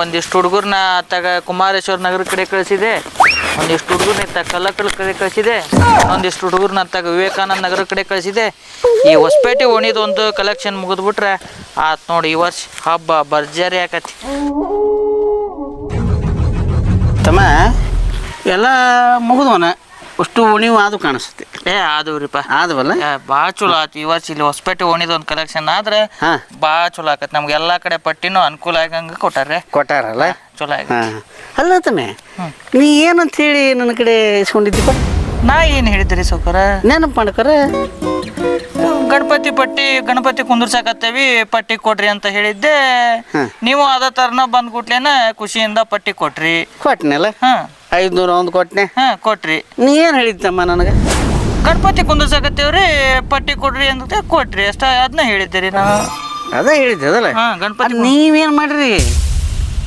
ಒಂದಿಷ್ಟು ಹುಡುಗರ್ನ ತಗ ಕುಮಾರೇಶ್ವರ ನಗರ ಕಡೆ ಕಳಿಸಿದೆ. ಒಂದಿಷ್ಟು ಹುಡುಗರ್ನ ಇತ್ತ ಕಲ್ಲಕ್ಕಳ ಕಡೆ ಕಳಿಸಿದೆ. ಒಂದಿಷ್ಟು ಹುಡುಗರ್ನ ತಗ ವಿವೇಕಾನಂದ ನಗರ ಕಡೆ ಕಳಿಸಿದೆ. ಈ ಹೊಸಪೇಟೆ ಒಂದು ಕಲೆಕ್ಷನ್ ಮುಗಿದ್ಬಿಟ್ರೆ ಆತ್ ನೋಡಿ ಈ ವರ್ಷ ಹಬ್ಬ ಭರ್ಜರಿ ಆಕತಿ. ತಮ್ಮ, ಎಲ್ಲ ಮುಗಿದವನ? ಅಷ್ಟು ಓಣಿ ಅದು ಕಾಣಿಸುತ್ತೆ. ಏ ಆದವ್ರಿಪ್ಪ ಆದವಲ್ಲ ಭಾಳ ಚಲೋ ಆತು. ಈ ವರ್ಷ ಇಲ್ಲಿ ಹೊಸಪೇಟೆ ಓಣಿದ ಒಂದು ಕಲೆಕ್ಷನ್ ಆದ್ರೆ ಹಾ. ಭಾಳ ಚಲೋ ಆಕತ್. ನಮ್ಗೆ ಎಲ್ಲಾ ಕಡೆ ಪಟ್ಟಿನೂ ಅನುಕೂಲ ಆಗಂಗ ಕೊಟ್ಟಾರೆ. ಕೊಟ್ಟಾರಲ್ಲ? ಚಲೋ ಆಗ ಹಾಂ ಅಲ್ಲ ತಮ್ಮ ನೀ ಏನಂತ ಹೇಳಿ ನನ್ನ ಕಡೆ ಇಸ್ಕೊಂಡಿದ್ದೀಪ ನಾ ಏನ್ ಹೇಳಿದ್ರಿ ಸೌಕರ? ನೆನಪು ಮಾಡ್ಕರ. ಗಣಪತಿ ಪಟ್ಟಿ ಗಣಪತಿ ಕುಂದ್ರಸಾಕತ್ತೇವಿ ಪಟ್ಟಿ ಕೊಡ್ರಿ ಅಂತ ಹೇಳಿದ್ದೆ. ನೀವು ಅದ ತರನ ಬಂದ್ ಕೂಡ್ಲೇನ ಖುಷಿಯಿಂದ ಪಟ್ಟಿ ಕೊಟ್ರಿ. ಕೊಟ್ನಲ್ಲ? ಹಾ. ಐದುನೂರ ಒಂದು ಕೊಟ್ನೆ? ಹಾ ಕೊಟ್ರಿ. ನೀ ಏನು ಹೇಳಿದ್ದಮ್ಮ ನನಗೆ? ಗಣಪತಿ ಕುಂದ್ರಸಾಕತ್ತೇವ್ರಿ ಪಟ್ಟಿ ಕೊಡ್ರಿ ಅಂತ ಕೊಟ್ರಿ. ಅಷ್ಟ ಅದನ್ನ ಹೇಳಿದ್ದೀರಿ ನಾವು. ಅದೇ ಹೇಳಿದ್ದೆ ಅದಲ್ಲ? ಹಾ ಗಣಪತಿ ಅದು ನೀವೇನು ಮಾಡ್ರಿ?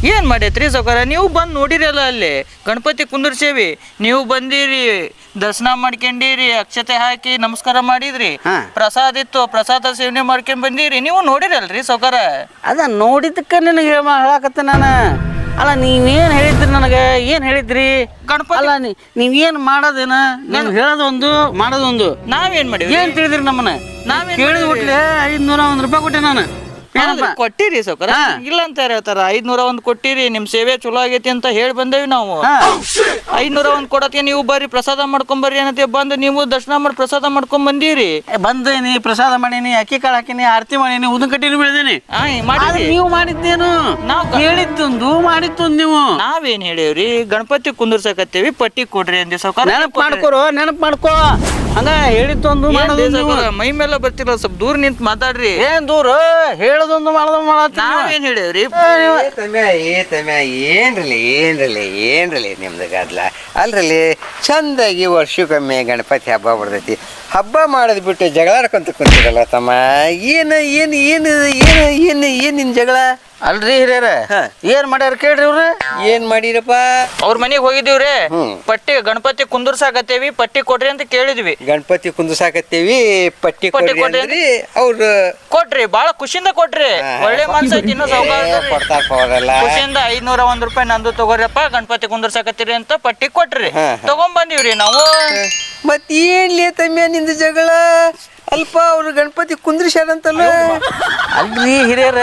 ಏನ್ ಮಾಡೈತ್ರಿ ಸೌಕರ? ನೀವು ಬಂದು ನೋಡಿರಲ್ಲ ಅಲ್ಲಿ. ಗಣಪತಿ ಕುಂದಿರ್ಸೇವಿ. ನೀವು ಬಂದಿರಿ ದರ್ಶನ ಮಾಡ್ಕೊಂಡಿರಿ ಅಕ್ಷತೆ ಹಾಕಿ ನಮಸ್ಕಾರ ಮಾಡಿದ್ರಿ. ಹಾ. ಪ್ರಸಾದ ಇತ್ತು ಪ್ರಸಾದ ಸೇವನೆ ಮಾಡ್ಕೊಂಡ್ ಬಂದಿರಿ. ನೀವು ನೋಡಿರಲ್ರಿ ಸೌಕರ? ಅದ ನೋಡಿದ್ದಕ್ಕೆ ನಿನಗೆ ಹೇಳಕತ್ತೆ ನಾನು. ಅಲ್ಲ ನೀವೇನು ಹೇಳಿದ್ರಿ ನನಗೆ? ಏನು ಹೇಳಿದ್ರಿ? ಗಣಪತಿ ಅಲ್ಲ ನೀ ನೀವೇನು ಮಾಡೋದೇನ? ನಾನು ಹೇಳೋದೊಂದು ಮಾಡೋದೊಂದು. ನಾವೇನ್ ಮಾಡಿವಿ ಏನು ತಿಳಿದ್ರಿ ನಮ್ಮನ್ನ? ನಾವೇನ್ ಕೇಳಿದ ಬಿಟ್ಲೆ ಐದುನೂರ ಒಂದು ರೂಪಾಯಿ ಕೊಟ್ಟೆ ನಾನು. ಕೊಟ್ಟಿರಿ ಸೌಕರ. ಇಲ್ಲ ಅಂತ ಹೇಳ್ತಾರ ಐದ್ನೂರ ಒಂದ್ ಕೊಟ್ಟಿರಿ ನಿಮ್ ಸೇವೆ ಚಲೋ ಆಗೈತಿ ಅಂತ ಹೇಳಿ ಬಂದೇವಿ ನಾವು. ಐದ್ನೂರ ಒಂದ್ ಕೊಡಕ್ಕೆ ನೀವು ಬರ್ರಿ ಪ್ರಸಾದ ಮಾಡ್ಕೊಂಡ್ ಬರ್ರಿ ಅನ್ನತ್ತೆ ಬಂದು ನೀವು ದರ್ಶನ ಮಾಡಿ ಪ್ರಸಾದ ಮಾಡ್ಕೊಂಡ್ ಬಂದಿರಿ. ಬಂದೇನಿ ಪ್ರಸಾದ ಮಾಡೀನಿ ಅಕ್ಕಿ ಕಾಳು ಹಾಕಿನಿ ಆರತಿ ಮಾಡೀನಿ ಉದನ್ ಕಟ್ಟಿನ ಬೆಳೆದೀನಿ ನೀವು ಮಾಡಿದ್ದೇನು? ನಾವ್ ಹೇಳಿದ್ದು ಹೇಳಿದ್ದೊಂದು ಮಾಡಿದ್ದೊಂದು ನೀವು. ನಾವೇನ್ ಹೇಳಿವ್ರಿ ಗಣಪತಿ ಕುಂದರ್ಸಕತ್ತೇವಿ ಪಟ್ಟಿ ಕೊಡ್ರಿ ಅಂದಿ ಸೌಕರ ನೆನಪ್ ಮಾಡ್ಕೊರು ನೆನಪ್ ಮಾಡ್ಕೋ. ಹಂಗ ಹೇಳಿದ್ದೊಂದು ಮಾಡೋದೊಂದು ನೀವು. ಮೈ ಮೇಲೆ ಬರ್ತಿಲ್ಲ ಸ್ವಲ್ಪ ದೂರ ನಿಂತು ಮಾತಾಡ್ರಿ. ಏನ್ ದೂರ? ಹೇಳದೊಂದು ನಾವೇನ್ ಹೇಳಿವ್ರಿ ಏ ತಮ್ಯ ಏ ತಮ್ಯ ಏನ್ರಲಿ ಏನ್ರಲಿ ಏನ್ರಲಿ ನಿಮ್ದು ಗದ್ಲ? ಅಲ್ರಲ್ಲಿ ಚಂದಾಗಿ ವರ್ಷಕ್ಕೊಮ್ಮೆ ಗಣಪತಿ ಹಬ್ಬ ಬರ್ತೈತಿ. ಹಬ್ಬ ಮಾಡೋದು ಬಿಟ್ಟು ಜಗಳ ಆಡ್ಕೊಂತ ಕುಂತಿರಲ್ಲ ತಮ್ಮ. ಏನು ಏನು ಏನು ಏನು ಏನು ಏನು ನಿನ್ನ ಜಗಳ? ಅಲ್ರಿ ಹಿರಿಯರ. ಏನ್ ಮಾಡ್ಯಾರ ಕೇಳ್ರಿ ಇವ್ರ? ಏನ್ ಮಾಡಿರಪ್ಪ? ಅವ್ರ ಮನೆಗೆ ಹೋಗಿದ್ದೀವ್ರಿ. ಪಟ್ಟಿ ಗಣಪತಿ ಕುಂದರ್ಸಾಕತ್ತೇವಿ ಪಟ್ಟಿ ಕೊಡ್ರಿ ಅಂತ ಕೇಳಿದ್ವಿ. ಗಣಪತಿ ಕುಂದರ್ಸಾಕತ್ತೇವಿ ಪಟ್ಟಿ ಪಟ್ಟಿ ಕೊಡ್ರಿ ಅವ್ರ ಕೊಟ್ರಿ ಬಾಳ ಖುಷಿಯಿಂದ ಕೊಟ್ರಿ ಒಳ್ಳೆ ಮನ್ಸ ಇನ್ನೂ ಕೊಡ್ತಾರ ಖುಷಿಯಿಂದ ಐದ್ನೂರ ಒಂದ್ ರೂಪಾಯಿ ನಂದು ತಗೋರಿಯಪ್ಪ ಗಣಪತಿ ಕುಂದರ್ಸಾಕತ್ತೀರಿ ಅಂತ ಪಟ್ಟಿ ಕೊಟ್ರಿ. ತಗೊಂಡ್ ಬಂದಿವ್ರಿ ನಾವು. ಮತ್ ಏನ್ಲಿ ತಮ್ಮ ನಿಂದ ಜಗಳ? ಅಲ್ಪ ಅವ್ರು ಗಣಪತಿ ಕುಂದ್ರಿಸ್ಯಾರಂತಲ್ಲ. ಅಲ್ರಿ ಹಿರಿಯರ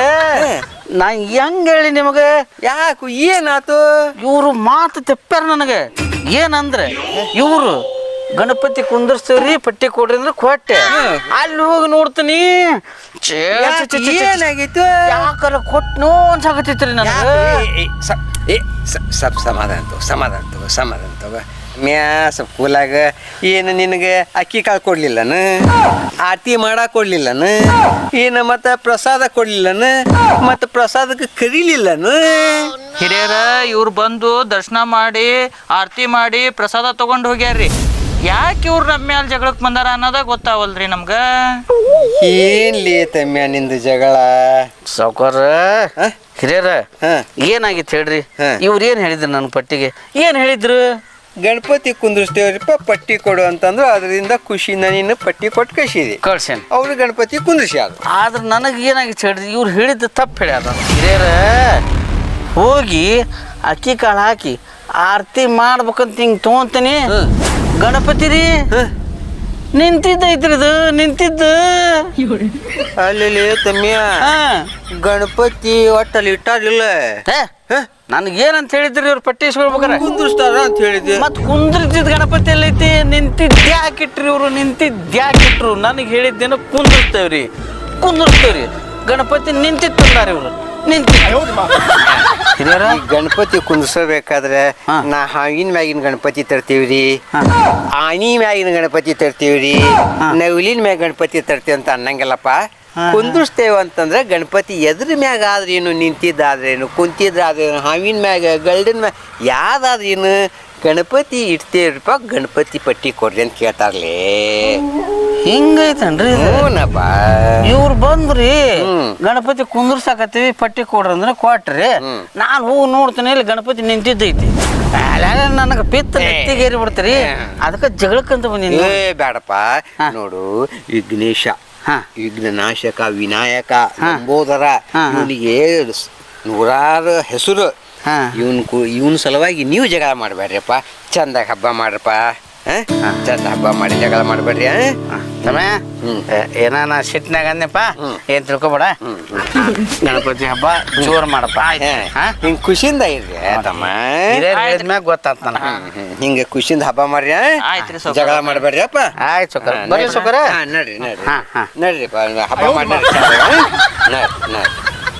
ನಾ ಹೆಂಗ್ ಹೇಳಿ ನಿಮಗೆ? ಯಾಕು ಏನಾತು? ಇವರು ಮಾತು ತೆಪ್ಪ್ಯಾರ ನನಗೆ. ಏನಂದ್ರೆ ಇವರು ಗಣಪತಿ ಕುಂದರ್ಸ್ತೀವ್ರಿ ಪಟ್ಟಿ ಕೊಡ್ರಿ ಅಂದ್ರೆ ಕೊಟ್ಟೆ ಅಲ್ಲಿ ಹೋಗಿ ನೋಡ್ತೀನಿ. ಛೇ, ಛೇ, ಛೇ, ಛೇ, ಛೇ, ಛೇ. ಏನಾಗಿತ್ತು ಯಾಕಲ್ಲ ಕೊಟ್ನೋ ಅನ್ಸಾಕತ್ತೈತ್ರಿ ನನಗೆ? ಏ, ಏ, ಸ- ಏ, ಸ- ಸ್ವಲ್ಪ ಸಮಾಧಾನ ತಗೋ ಸಮಾಧಾನ ತಗೋ ಸಮಾಧಾನ ತಗೋ. ಮ್ಯಾ ಸ್ವಲ್ಪ ಕೂಲಾಗ ಏನು ನಿನಗೆ ಅಕ್ಕಿ ಕಾಳು ಕೊಡ್ಲಿಲ್ಲನ? ಆರತಿ ಮಾಡಾ ಕೊಡ್ಲಿಲ್ಲನ? ಏನು ಮತ್ತು ಪ್ರಸಾದ ಕೊಡ್ಲಿಲ್ಲನ? ಮತ್ತು ಪ್ರಸಾದಕ್ಕೆ ಕರೀಲಿಲ್ಲನ? ಹಿರಿಯರ ಇವ್ರು ಬಂದು ದರ್ಶನ ಮಾಡಿ ಆರತಿ ಮಾಡಿ ಪ್ರಸಾದ ತಗೊಂಡು ಹೋಗ್ಯಾರ್ರಿ. ಯಾಕೆ ಇವ್ರು ನಮ್ಮ ಮ್ಯಾಲ ಜಗಳಕ್ ಬಂದಾರ ಅನ್ನೋದ ಗೊತ್ತಾವಲ್ರಿ ನಮ್ಗ? ಏನ್ಲಿ ತಮ್ಮ ನಿಂದ ಜಗಳ? ಸೌಕರ್ ಹ? ಹಿರಿಯರ ಹ. ಏನಾಗಿತ್ತು ಹೇಳ್ರಿ? ಹ. ಇವ್ರು ಏನ್ ಹೇಳಿದ್ರು ನನ್ನ ಪಟ್ಟಿಗೆ? ಏನ್ ಹೇಳಿದ್ರು? ಗಣಪತಿ ಕುಂದ್ರಿಸ್ತೇವ್ರಿಪ್ಪ ಪಟ್ಟಿ ಕೊಡು ಅಂತಂದ್ರ ಅದರಿಂದ ಖುಷಿಯಿಂದ ನೀನು ಪಟ್ಟಿ ಕೊಟ್ಟು ಕಳ್ಸಿದೆ. ಕಳ್ಸೇನ್. ಅವ್ರು ಗಣಪತಿ ಕುಂದ್ರಿಸಿ ಅದು ಆದ್ರೆ ನನಗೆ ಏನಾಗಿತ್ತು ಹೇಳ್ರಿ? ಇವ್ರು ಹೇಳಿದ್ದು ತಪ್ಪು ಹೇಳ್ಯಾರ ಹಿರಿಯರ ಹೋಗಿ ಅಕ್ಕಿ ಕಾಳು ಹಾಕಿ ಆರತಿ ಮಾಡ್ಬೇಕಂತ ಹಿಂಗೆ ತೊಗೊಂತೀನಿ. ಗಣಪತಿ ರೀ? ನಿಂತಿದ್ದೈತ್ರಿ ಇದು ನಿಂತಿದ್ದು. ಅಲ್ಲಿ ತಮ್ಮಿಯ ಹಾ. ಗಣಪತಿ ಒಟ್ಟಲ್ಲಿ ಇಟ್ಟಾರಿಲ್ಲ ನನಗೇನಂತ ಹೇಳಿದ್ರಿ ಇವ್ರು ಪಟ್ಟಿ ಇಸ್ಕೊಳ್ಬೇಕಾರೆ ಕುಂದ್ರಿಸ್ತಾರ ಅಂತ ಹೇಳಿದ್ವಿ ಮತ್ ಕುಂದ್ರಿಸಿದ ಗಣಪತಿ ಎಲ್ಲೈತಿ ನಿಂತಿದ್ದು ಯಾಕಿಟ್ರಿ ಇವ್ರು ನಿಂತಿದ್ದು ಯಾಕಿಟ್ರು ನನಗೆ ಹೇಳಿದ್ದೇನು ಕುಂದ್ರಿಸ್ತೇವ್ರಿ ಕುಂದ್ರಿಸ್ತೇವ್ರಿ. ಗಣಪತಿ ನಿಂತಿತ್ತಂದಾರ ಇವ್ರು. ಹಿರಿಯರ? ಈ ಗಣಪತಿ ಕುಂದಿಸಬೇಕಾದ್ರೆ. ನಾ ಹಾವಿನ ಮ್ಯಾಗಿನ ಗಣಪತಿ ತರ್ತೀವ್ರಿ ಆನಿ ಮ್ಯಾಗಿನ ಗಣಪತಿ ತರ್ತೀವ್ರಿ ನವಿಲಿನ ಮ್ಯಾಗ ಗಣಪತಿ ತರ್ತೀವಿ ಅಂತ ಅನ್ನಂಗಿಲ್ಲಪ್ಪ. ಕುಂದಿಸ್ತೇವೆ ಅಂತಂದ್ರೆ ಗಣಪತಿ ಎದ್ರ ಮ್ಯಾಗ ಆದ್ರೇನು ನಿಂತಿದ್ದಾದ್ರೇನು ಕುಂತಿದ್ರಾದ್ರೇನು ಹಾವಿನ ಮ್ಯಾಗ ಗಲ್ಡಿನ ಮ್ಯಾಗ ಯಾವ್ದಾದ್ರೇನು ಗಣಪತಿ ಇಡ್ತೇವ್ರಪ್ಪ ಗಣಪತಿ ಪಟ್ಟಿ ಕೊಡ್ರಿ ಅಂತ ಕೇಳ್ತಾರ್ಲೇ. ಹಿಂಗೈತನ್ರಿ? ಹ್ಞೂನಪ್ಪ ಇವ್ರು ಬಂದ್ರಿ ಗಣಪತಿ ಕುಂದ್ರಸಾಕತ್ತೀವಿ ಪಟ್ಟಿ ಕೊಡ್ರಿ ಅಂದ್ರೆ ಕೊಟ್ರಿ ನಾನು ಹೋಗಿ ನೋಡ್ತೀನಿ ಇಲ್ಲಿ ಗಣಪತಿ ನಿಂತಿದ್ದೈತಿ. ನನಗೆ ಪಿತ್ತ ನೆತ್ತಿಗೇರಿ ಬಿಡ್ತೀರಿ ಅದಕ್ಕೆ ಜಗಳಕ್ಕಂತ ಬಂದೀನಿ ಏ ಬೇಡಪ್ಪ ನೋಡು ವಿಘ್ನೇಶ. ಹಾ. ವಿಘ್ನನಾಶಕ ವಿನಾಯಕ ಲಂಬೋದರ ಇವನಿಗೆ ನೂರಾರು ಹೆಸರು. ಹಾ. ಇವನ್ ಕು ಇವನ್ ಸಲುವಾಗಿ ನೀವು ಜಗಳ ಮಾಡಬೇಡ್ರಿಪ್ಪ ಚಂದಾಗ ಹಬ್ಬ ಮಾಡ್ರಪ್ಪ ಆ? ಚಂದ ಹಬ್ಬ ಮಾಡಿ ಜಗಳ ಮಾಡಬೇಡ್ರಿ ತಮ್ಮ. ಏನ ನಾ ಸಿಟ್ನಾಗ ಅಂದೆಪ್ಪ. ಏನ್ ತಿಳ್ಕೊಬೇಡ ಗಣಪತಿ ಹಬ್ಬ ಜೋರ್ ಮಾಡಪ್ಪ ಹಾ? ಹಿಂಗ್ ಖುಷಿಯಿಂದ ಇರ್ರಿ ತಮ್ಮ ಹಿರಿಯರ್ ಹೇಳಿದ್ಮ್ಯಾಗ ಗೊತ್ತಾತ್ ನನಗ. ಹಿಂಗ ಖುಷಿಯಿಂದ ಹಬ್ಬ ಮಾಡ್ರಿ ಆ? ಆಯ್ತ್ರಿ ಸಾವ್ಕಾರ. ಜಗಳ ಮಾಡಬೇಡ್ರಿ ಅಪ್ಪ ಆಯ್ತು ಸೊಕರ ಹಾ, ಬರ್ರಿ ನಡ್ರಿ. ಸೊಕರ ಹಾ, ನಡ್ರಿ ನಡ್ರಿ ಹಾ, ಹಾ. ನಡ್ರಿಪ್ಪ ಹಬ್ಬ ಮಾಡಿ ನಡ್ರಿ ಚಂದಾಗ, ಆ? ನಡ್ರಿ ನಡ್ರಿ